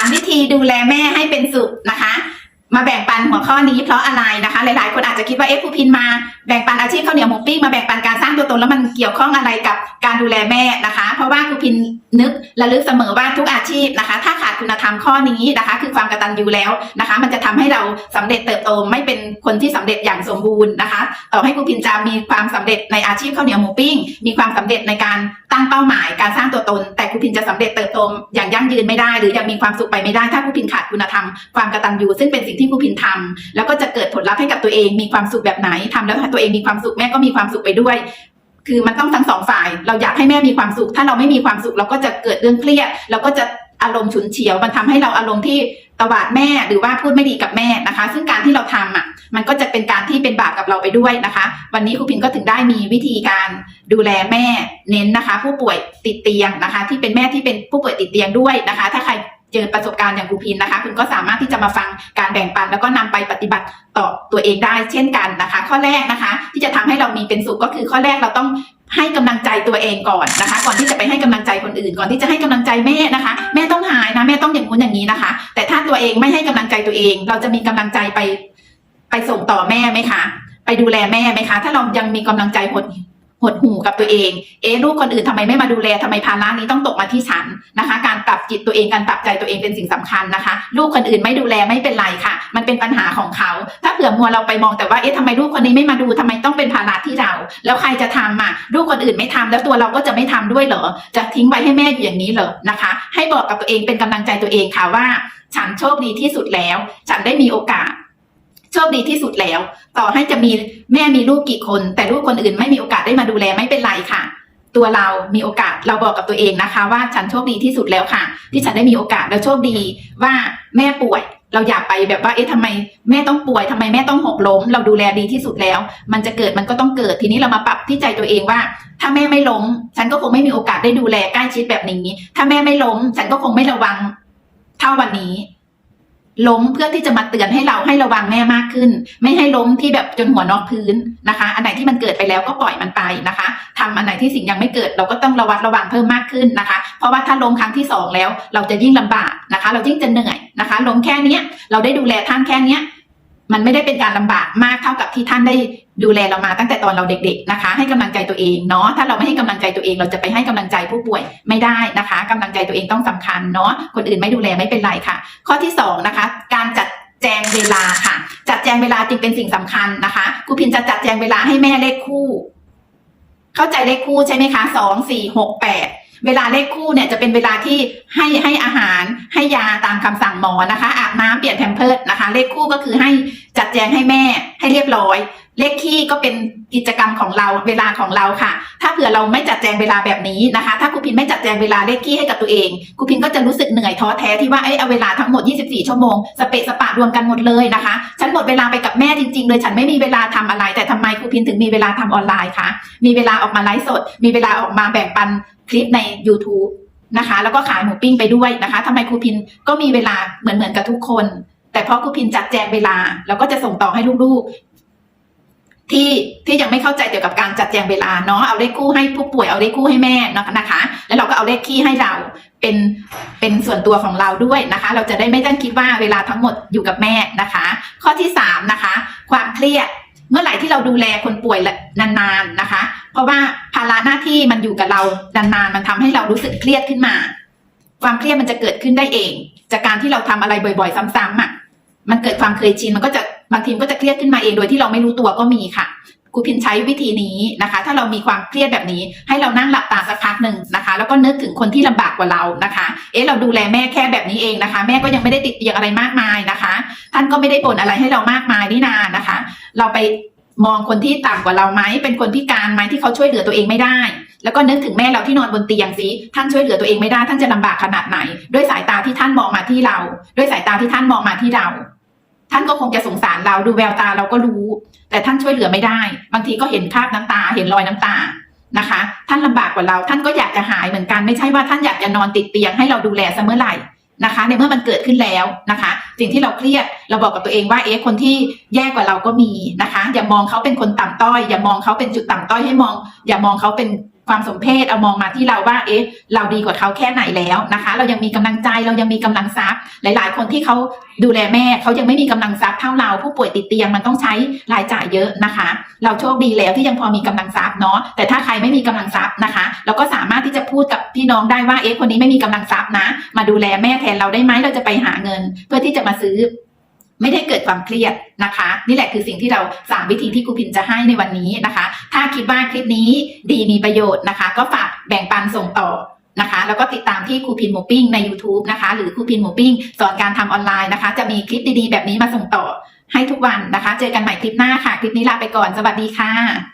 ามวิธีดูแลแม่ให้เป็นสุขนะคะ มาแบ่งปันหัวข้อนี้เพราะอะไรนะคะ หลายๆ คนอาจจะคิดว่าเอ๊ะครูพินมาแบ่งปันอาชีพข้าวเหนียวหมูปิ้งมาแบ่งปันการสร้างตัวตนแล้วมันเกี่ยวข้องอะไรกับการดูแลแม่นะคะ เพราะว่าครูพินนึกระลึกเสมอว่าทุกอาชีพนะคะ ถ้าขาดคุณธรรมข้อนี้นะคะ คือความกตัญญูแล้วนะคะ มันจะทำให้เราสำเร็จเติบโตไม่เป็นคนที่สำเร็จอย่างสมบูรณ์นะคะ ต่อให้ครูพินจะมีความสำเร็จในอาชีพข้าวเหนียวหมูปิ้ง มีความสำเร็จในการตั้งเป้าหมาย การสร้างตัวตน แต่ครูพินจะสำเร็จเติบโตอย่างยั่งยืนไม่ได้ หรือยังมีความสุขไปไม่ได้ถ้าครูพินขาดคุณธรรมความกตัญญูซึ่งเป็นสิ่งที่ครูพินทำแล้วก็จะเกิดผลลัพธ์ให้กับตัวเองมีความสุขแบบไหนทำแล้วถ้าตัวเองมีความสุขแม่ก็มีความสุขไปด้วย คือมันต้องทั้งสองฝ่าย เราอยากให้แม่มีความสุข ถ้าเราไม่มีความสุขเราก็จะเกิดเรื่องเครียดเราก็จะอารมณ์ฉุนเฉียว มันทำให้เราอารมณ์ที่ตวาดแม่หรือว่าพูดไม่ดีกับแม่นะคะ ซึ่งการที่เราทำอะมันก็จะเป็นการที่เป็นบาปกับเราไปด้วยนะคะ วันนี้ครูพินก็ถึงได้มีวิธีการดูแลแม่เน้นนะคะ ผู้ป่วยติดเตียงนะคะ ที่เป็นแม่ที่เป็นผู้ป่วยติดเตียงด้วยนะคะ ถ้าใคร เจอประสบการณ์อย่างครูพินนะคะ คุณก็สามารถที่จะมาฟังการแบ่งปัน แล้วก็นำไปปฏิบัติต่อตัวเองได้เช่นกันนะคะ ข้อแรกนะคะ ที่จะทำให้เรามีเป็นสุขก็คือข้อแรกเราต้องให้กำลังใจตัวเองก่อนนะคะ ก่อนที่จะไปให้กำลังใจคนอื่น ก่อนที่จะให้กำลังใจแม่นะคะ แม่ต้องหายนะแม่ต้องอย่างงู้นอย่างนี้นะคะ แต่ถ้าตัวเองไม่ให้กำลังใจตัวเอง เราจะมีกำลังใจไป ไปส่งต่อแม่ไหมคะ ไปดูแลแม่ไหมคะ ถ้าเรายังมีกำลังใจหด หดหูกับตัวเอง เอ๊ะลูกคนอื่นทำไมไม่มาดูแลทำไมภาระนี้ต้องตกมาที่ฉันนะคะ การปรับจิตตัวเองการปรับใจตัวเองเป็นสิ่งสำคัญนะคะ ลูกคนอื่นไม่ดูแลไม่เป็นไรค่ะ มันเป็นปัญหาของเขา ถ้าเผื่อมัวเราไปมองแต่ว่าเอ๊ะทำไมลูกคนนี้ไม่มาดูทำไมต้องเป็นภาระที่เรา แล้วใครจะทำอะลูกคนอื่นไม่ทำแล้วตัวเราก็จะไม่ทำด้วยเหรอจะทิ้งไว้ให้แม่อยู่อย่างนี้เหรอนะคะ ให้บอกกับตัวเองเป็นกำลังใจตัวเองค่ะว่า ฉันโชคดีที่สุดแล้ว ฉันได้มีโอกาส โชคดีที่สุดแล้ว ต่อให้จะมีแม่มีลูกกี่คน แต่ลูกคนอื่นไม่มีโอกาสได้มาดูแลไม่เป็นไรค่ะ ตัวเรามีโอกาสเราบอกกับตัวเองนะคะ ว่าฉันโชคดีที่สุดแล้วค่ะ ที่ฉันได้มีโอกาสแล้วโชคดีว่าแม่ป่วย เราอยากไปแบบว่าเอ๊ะทำไมแม่ต้องป่วยทำไมแม่ต้องหกล้ม เราดูแลดีที่สุดแล้ว มันจะเกิดมันก็ต้องเกิดทีนี้เรามาปรับที่ใจตัวเองว่า ถ้าแม่ไม่ล้ม ฉันก็คงไม่มีโอกาสได้ดูแลใกล้ชิดแบบนี้ ถ้าแม่ไม่ล้ม ฉันก็คงไม่ระวังเท่าวันนี้ ล้มเพื่อที่จะมาเตือนให้เราให้ระวังแม่มากขึ้น ไม่ให้ล้มที่แบบจนหัวนอกพื้นนะคะ อันไหนที่มันเกิดไปแล้วก็ปล่อยมันไปนะคะทำอันไหนที่สิ่งยังไม่เกิด เราก็ต้องระวัดระวังเพิ่มมากขึ้นนะคะ เพราะว่าถ้าล้มครั้งที่สองแล้ว เราจะยิ่งลำบากนะคะ เรายิ่งจะเหนื่อยนะคะล้มแค่เนี้ยเราได้ดูแลท่านแค่เนี้ย มันไม่ได้เป็นการลำบากมากเท่ากับที่ท่านได้ดูแลเรามาตั้งแต่ตอนเราเด็ก ๆนะคะ ให้กำลังใจตัวเองเนาะถ้าเราไม่ให้กำลังใจตัวเองเราจะไปให้กำลังใจผู้ป่วยไม่ได้นะคะกำลังใจตัวเองต้องสำคัญเนาะคนอื่นไม่ดูแลไม่เป็นไรค่ะ ข้อที่สองนะคะการจัดแจงเวลาค่ะ จัดแจงเวลาจึงเป็นสิ่งสำคัญนะคะครูพินจะจัดแจงเวลาให้แม่เลขคู่ เข้าใจเลขคู่ใช่ไหมคะสองสี่หกแปดเวลาเลขคู่เนี่ยจะเป็นเวลาที่ให้ให้อาหาร ให้ยาตามคำสั่งหมอนะคะอาบน้ำเปลี่ยนแพมเพิร์ดนะคะ เลขคู่ก็คือให้จัดแจงให้แม่ให้เรียบร้อย เลขขี้ก็เป็นกิจกรรมของเราเวลาของเราค่ะ ถ้าเผื่อเราไม่จัดแจงเวลาแบบนี้นะคะ ถ้าครูพินไม่จัดแจงเวลาเลขขี้ให้กับตัวเองครูพินก็จะรู้สึกเหนื่อยท้อแท้ที่ว่าเอ้ยเอาเวลาทั้งหมด 24 ชั่วโมงสเปะสปะรวมกันหมดเลยนะคะ ฉันหมดเวลาไปกับแม่จริงๆเลยฉันไม่มีเวลาทำอะไร แต่ทำไมครูพินถึงมีเวลาทำออนไลน์คะมีเวลาออกมาไลฟ์สด มีเวลาออกมาแบ่งปันคลิปใน YouTube นะคะ แล้วก็ขายหมูปิ้งไปด้วยนะคะทำไมครูพินก็มีเวลาเหมือนเหมือนกับทุกคน แต่เพราะครูพินจัดแจงเวลาเราก็จะส่งต่อให้ลูกๆ ที่ที่ยังไม่เข้าใจเกี่ยวกับการจัดแจงเวลาเนาะเอาเลขคู่ให้ผู้ป่วยเอาเลขคู่ให้แม่นะคะ แล้วเราก็เอาเลขขี้ให้เราเป็นเป็นส่วนตัวของเราด้วยนะคะ เราจะได้ไม่ต้องคิดว่าเวลาทั้งหมดอยู่กับแม่นะคะ ข้อที่สามนะคะ ความเครียด เมื่อไหร่ที่เราดูแลคนป่วยนานๆนะคะ เพราะว่าภาระหน้าที่มันอยู่กับเรานานๆมันทำให้เรารู้สึกเครียดขึ้นมา ความเครียดมันจะเกิดขึ้นได้เอง จากการที่เราทำอะไรบ่อยๆ ซ้ำๆอะมันเกิดความเคยชินมันก็จะบางทีมก็จะเครียดขึ้นมาเองโดยที่เราไม่รู้ตัวก็มีค่ะครูพินใช้วิธีนี้นะคะ ถ้าเรามีความเครียดแบบนี้ ให้เรานั่งหลับตาสักพักหนึ่งนะคะ แล้วก็นึกถึงคนที่ลำบากกว่าเรานะคะ เอ๊ะเราดูแลแม่แค่แบบนี้เองนะคะ แม่ก็ยังไม่ได้ติดเตียงอะไรมากมายนะคะ ท่านก็ไม่ได้บ่นอะไรให้เรามากมายนี่นานะคะ เราไปมองคนที่ต่ำกว่าเราไหมเป็นคนพิการไหมที่เขาช่วยเหลือตัวเองไม่ได้ แล้วก็นึกถึงแม่เราที่นอนบนเตียงสิท่านช่วยเหลือตัวเองไม่ได้ ท่านจะลำบากขนาดไหน ด้วยสายตาที่ท่านมองมาที่เรา ด้วยสายตาที่ท่านมองมาที่เรา ท่านก็คงจะสงสารเราดูแววตาเราก็รู้ แต่ท่านช่วยเหลือไม่ได้ บางทีก็เห็นคราบน้ำตา เห็นรอยน้ำตานะคะ ท่านลำบากกว่าเรา ท่านก็อยากจะหายเหมือนกันไม่ใช่ว่าท่านอยากจะนอนติดเตียงให้เราดูแลเสมอไหร่ นะคะในเมื่อมันเกิดขึ้นแล้วนะคะ สิ่งที่เราเครียดเราบอกกับตัวเองว่าเอ๊ะคนที่แย่กว่าเราก็มีนะคะ อย่ามองเขาเป็นคนต่ำต้อย อย่ามองเขาเป็นจุดต่ำต้อยให้มอง อย่ามองเขาเป็น ความสมเพศเอามองมาที่เราว่า เอ๊ะ เราดีกว่าเขาแค่ไหนแล้วนะคะ เรายังมีกำลังใจเรายังมีกำลังทรัพย์ หลาย ๆ คนที่เขาดูแลแม่เขายังไม่มีกำลังทรัพย์เท่าเราผู้ป่วยติดเตียงมันต้องใช้รายจ่ายเยอะนะคะ เราโชคดีแล้วที่ยังพอมีกำลังทรัพย์เนาะแต่ถ้าใครไม่มีกำลังทรัพย์นะคะ เราก็สามารถที่จะพูดกับพี่น้องได้ว่าเอ๊ะคนนี้ไม่มีกำลังทรัพย์นะ มาดูแลแม่แทนเราได้ไหมเราจะไปหาเงิน เพื่อที่จะมาซื้อ ไม่ได้เกิดความเครียดนะคะ นี่แหละคือสิ่งที่เราสามวิธีที่ครูพินจะให้ในวันนี้นะคะ ถ้าคิดว่าคลิปนี้ดีมีประโยชน์นะคะ ก็ฝากแบ่งปันส่งต่อนะคะแล้วก็ติดตามที่ครูพินหมูปิ้งใน YouTube นะคะ หรือครูพินหมูปิ้งสอนการทำออนไลน์นะคะ จะมีคลิปดีๆ แบบนี้มาส่งต่อให้ทุกวันนะคะ เจอกันใหม่คลิปหน้าค่ะ คลิปนี้ลาไปก่อน สวัสดีค่ะ